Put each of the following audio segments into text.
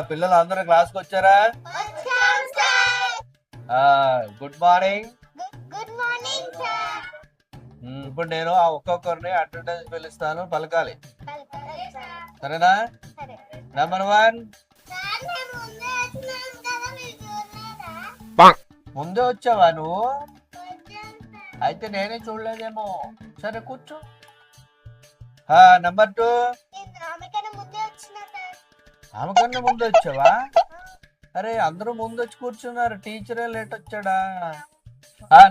పిల్లలు అందరూ క్లాస్కి వచ్చారా? Good morning. Good morning sir. ఇప్పుడు నేను ఆ ఒక్కొక్కరిని అటెండెన్స్ పిలుస్తాను. పలకాలి. సరేనా? సరే. నెంబర్ వన్ ముందే వచ్చావా నువ్వు. అయితే నేనే చూడలేదేమో. సరే కూర్చో. నెంబర్ టూ ఆమె కన్నా ముందు వచ్చావా అరే అందరూ ముందు వచ్చి కూర్చున్నారు. టీచరే లేట్ వచ్చాడా?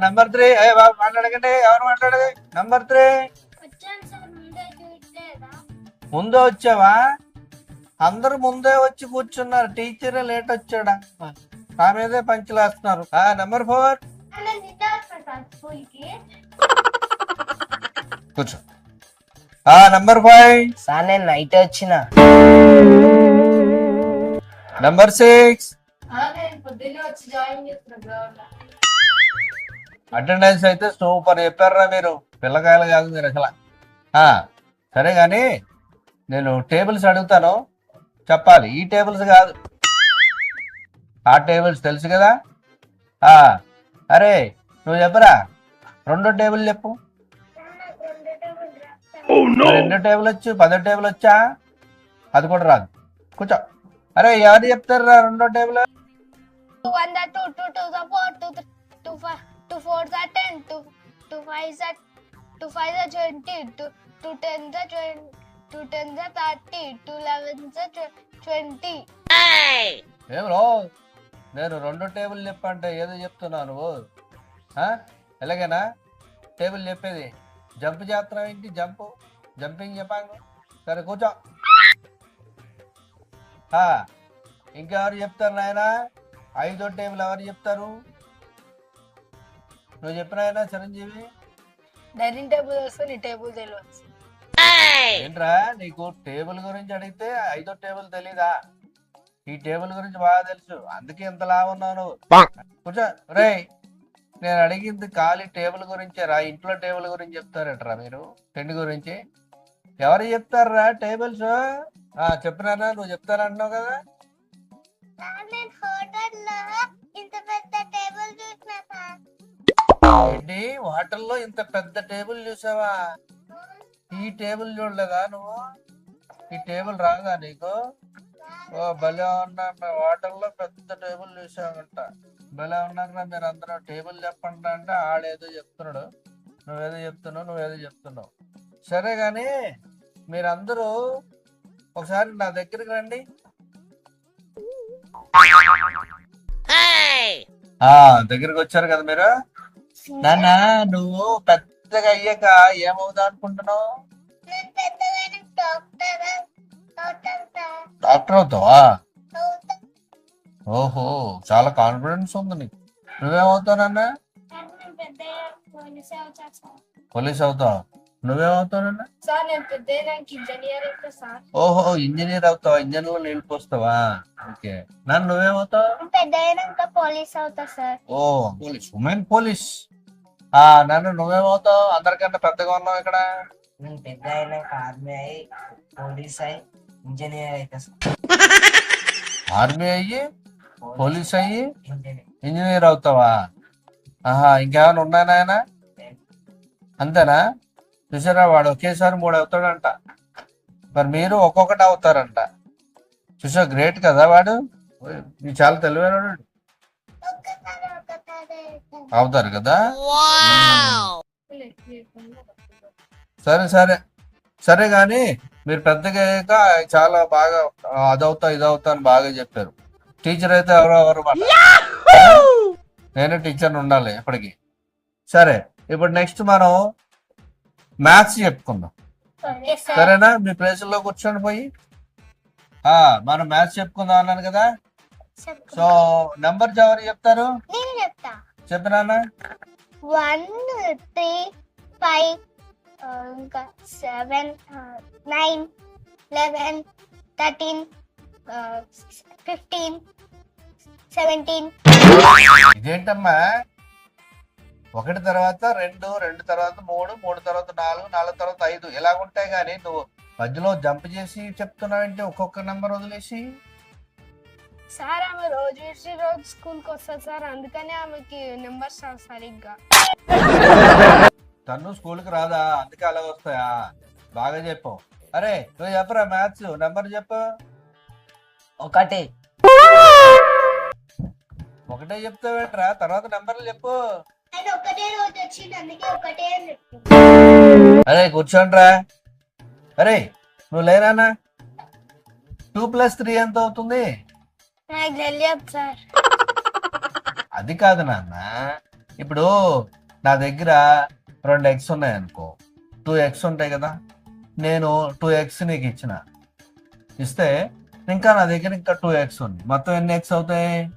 Number three. ఏ బాబు మాట్లాడకండి. ఎవరు మాట్లాడదు? Number three. ముందే వచ్చావా? అందరూ ముందే వచ్చి కూర్చున్నారు. టీచరే లేట్ వచ్చాడా? నా మీదే పంచులేస్తున్నారు. Number four. నేను నెంబర్ ఫైవ్ సార్ నేను నైట్ వచ్చిన నెంబర్ సిక్స్ అటెండెన్స్ అయితే సూపర్ చెప్పారా మీరు. పిల్లకాయలు కాదు మీరు అసలు. ఆ, సరే కానీ నేను టేబుల్స్ అడుగుతాను. చెప్పాలి. ఈ టేబుల్స్ కాదు. ఆ టేబుల్స్ తెలుసు కదా? ఆ, అరే నువ్వు చెప్పరా? రెండో టేబుల్ చెప్పు. Oh, రెండు టేబుల్ వచ్చు? పదో టేబుల్ వచ్చా? అది కూడా రాదు. కూర్చో. అరే ఎవరు చెప్తారు రా రెండో టేబుల్? నేను రెండు టేబుల్ చెప్పంటే ఏదో చెప్తున్నా నువ్వు. ఎలాగైనా టేబుల్ చెప్పేది. జంప్ చేస్తున్నావు ఏంటి? జంప్. జంపింగ్ చెప్పాను. సరే కూర్చో. ఇంకెవరు చెప్తారు నాయన? ఐదో టేబుల్ ఎవరు చెప్తారు? నువ్వు చెప్పిన ఆయన చిరంజీవి. డైనింగ్ టేబుల్ వస్తే నీ టేబుల్ తెలియదు ఏంట్రా నీకు టేబుల్ గురించి అడిగితే ఐదో టేబుల్ తెలీదా? ఈ టేబుల్ గురించి బాగా తెలుసు అందుకే ఇంత లావు ఉన్నావు నువ్వు. కూర్చో. రే నేను అడిగింది ఖాళీ టేబుల్ గురించే రా ఇంట్లో టేబుల్ గురించి చెప్తారట్రా మీరు? పెండి గురించి? ఎవరు చెప్తారా టేబుల్స్? చెప్పినారా నువ్వు చెప్తానంటున్నావు కదా? నేను హోటల్లో ఇంత పెద్ద టేబుల్ చూసిన సార్ ఏంటి? హోటల్లో ఇంత పెద్ద టేబుల్ చూసావా? ఈ టేబుల్ చూడలేదా నువ్వు? ఈ టేబుల్ రాదా నీకు? ఓ భలే ఉన్నా హోటల్లో పెద్ద టేబుల్ చూసావంట. భలే ఉన్నారా మీరు అందరూ టేబుల్ చెప్పండి అంటే ఆడేదో చెప్తున్నాడు. నువ్వేదో చెప్తున్నావు నువ్వేదో చెప్తున్నావు. సరే కానీ మీరందరూ ఒకసారి నా దగ్గరికి రండి. ఆ దగ్గరికి వచ్చారు కదా మీరు? నాన్న నువ్వు పెద్దగా అయ్యాక ఏమవుదా అనుకుంటున్నావు? డాక్టర్? అవుతావా? అవుతా. ఓహో చాలా కాన్ఫిడెన్స్ ఉంది నీకు. నువ్వేమవుతానన్నా? పోలీసే అవుతావు నువ్వేమవుతానన్నా? సార్ నేను పెద్ద ఇంజనీర్ అయితే సార్. ఓహో ఇంజనీర్ అవుతావా? ఇంజనీర్లో నీళ్ళు పోస్తావా? ఓకే. నన్ను నువ్వేమవుతావు? పెద్ద అయినాక పోలీస్ అవుతా సార్. ఓ పోలీస్ ఉమెన్ పోలీస్. ఆ నన్ను నువ్వేమవుతావు? అందరికన్నా పెద్దగా ఉన్నావు ఇక్కడ. నేను పెద్ద అయినాక ఆర్మీ అయి పోలీస్ అయి ఇంజనీర్ అయితే ఆర్మీ అయ్యి పోలీస్ అయ్యి ఇంజనీర్ అవుతావా? ఆహా ఇంకేమైనా ఉన్నాయా నాయన? అంతేనా? చూసారా వాడు ఒకేసారి మూడు అవుతాడంట. మరి మీరు ఒక్కొక్కటి అవుతారంట. చూసా గ్రేట్ కదా వాడు? ఓయ్, చాలా తెలివైన అవుతారు కదా? సరే సరే. సరే కానీ మీరు పెద్దగా అయ్యాక చాలా బాగా అదవుతా ఇదవుతా అని బాగా చెప్పారు. టీచర్ అయితే ఎవరో ఎవరు. నేనే టీచర్ ఉండాలి ఎప్పటికి. సరే ఇప్పుడు నెక్స్ట్ మనం మ్యాథ్స్ చెప్పుకుందాం. సరేనా? మీ ప్లేసుల్లో కూర్చొని పోయి. ఆ మనం మ్యాథ్స్ చెప్పుకుందాం అన్నాను కదా? సో నెంబర్స్ ఎవరు చెప్తారు? చెప్పినా వన్ త్రీ ఫైవ్ ఇంకా seven nine eleven thirteen fifteen seventeen ఇదేంటమ్మా? ఒకటి తర్వాత రెండు రెండు తర్వాత మూడు మూడు తర్వాత నాలుగు నాలుగు తర్వాత ఐదు. ఇలాగుంటాయి కానీ నువ్వు మధ్యలో జంప్ చేసి చెప్తున్నావంటే? ఒక్కొక్క నెంబర్ వదిలేసి. సార్ ఆమె రోజు విడిచి రోజు స్కూల్కి వస్తుంది సార్. అందుకనే ఆమెకి నెంబర్స్ రావు సరిగ్గా. తను స్కూల్కి రాదా? అందుకే అలా వస్తాయా? బాగా చెప్పు. అరే నువ్వు చెప్పరా మ్యాథ్స్? నెంబర్ చెప్పు. ఒకటి. ఒకటే చెప్తావేంట్రా తర్వాత నెంబర్లు చెప్పు. అరే కూర్చోండ్రా. అరే నువ్వు లేనా టూ ప్లస్ త్రీ ఎంత అవుతుంది? అది కాదు నాన్న. ఇప్పుడు నా దగ్గర రెండు ఎగ్స్ ఉన్నాయి అనుకో టూ ఎగ్స్ ఉంటాయి కదా. నేను టూ ఎగ్స్ నీకు ఇచ్చిన. ఇస్తే ఇంకా నా దగ్గర ఇంకా టూ ఎగ్స్ ఉంది. మొత్తం ఎన్ని ఎగ్స్ అవుతాయి?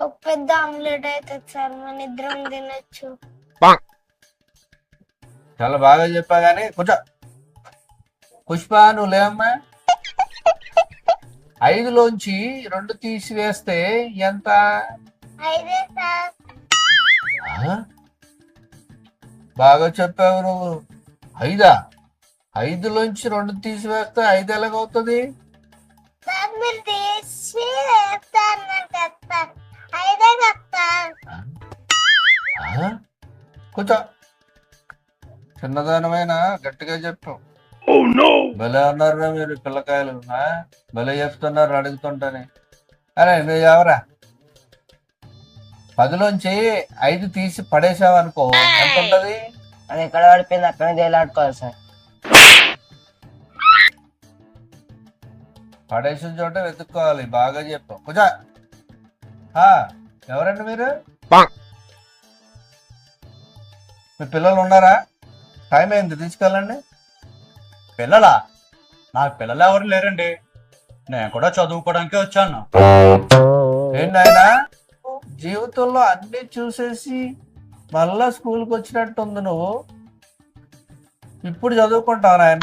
ఒక పెద్ద ఆమ్లెట్ అవుతుంది సార్ మన ఇద్దరం తినొచ్చు. చాలా బాగా చెప్పా గానీ కూర్చో. పుష్ప నువ్వు లేమ్మా ఐదులోంచి రెండు తీసివేస్తే ఎంత? సార్. ఆ? బాగా చెప్పావు నువ్వు. ఐదా? ఐదులోంచి రెండు తీసివేస్తే ఐదు ఎలాగవుతుంది? సార్ మీరు తీసి? కూర్చో. చిన్నదానమైన గట్టిగా చెప్పు. భలే ఉన్నారు మీరు పిల్లకాయలు? భలే చెప్తున్నారు అడుగుతుంటని. అరే నువ్వు ఎవరా? పదిలోంచి ఐదు తీసి పడేసావు అనుకో ఎంత ఉంటది అది ఎక్కడ పడిపోయింది? అక్కడనే తేలాడుకోవాలి సార్. పడేసిన చోట వెతుక్కోవాలి బాగా చెప్పు. కూర్చో. ఆ, ఎవరండి మీరు? మీ పిల్లలు ఉన్నారా? టైం అయింది తీసుకెళ్ళండి. పిల్లలా? నాకు పిల్లలు ఎవరు లేరండి. నేను కూడా చదువుకోవడానికే వచ్చాను. ఏంటి ఆయన జీవితంలో అన్ని చూసేసి మళ్ళా స్కూల్కి వచ్చినట్టు ఉంది నువ్వు. ఇప్పుడు చదువుకుంటావు నాయన?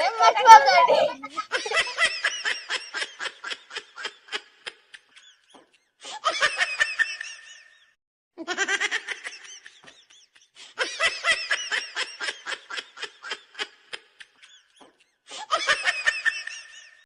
Lemak.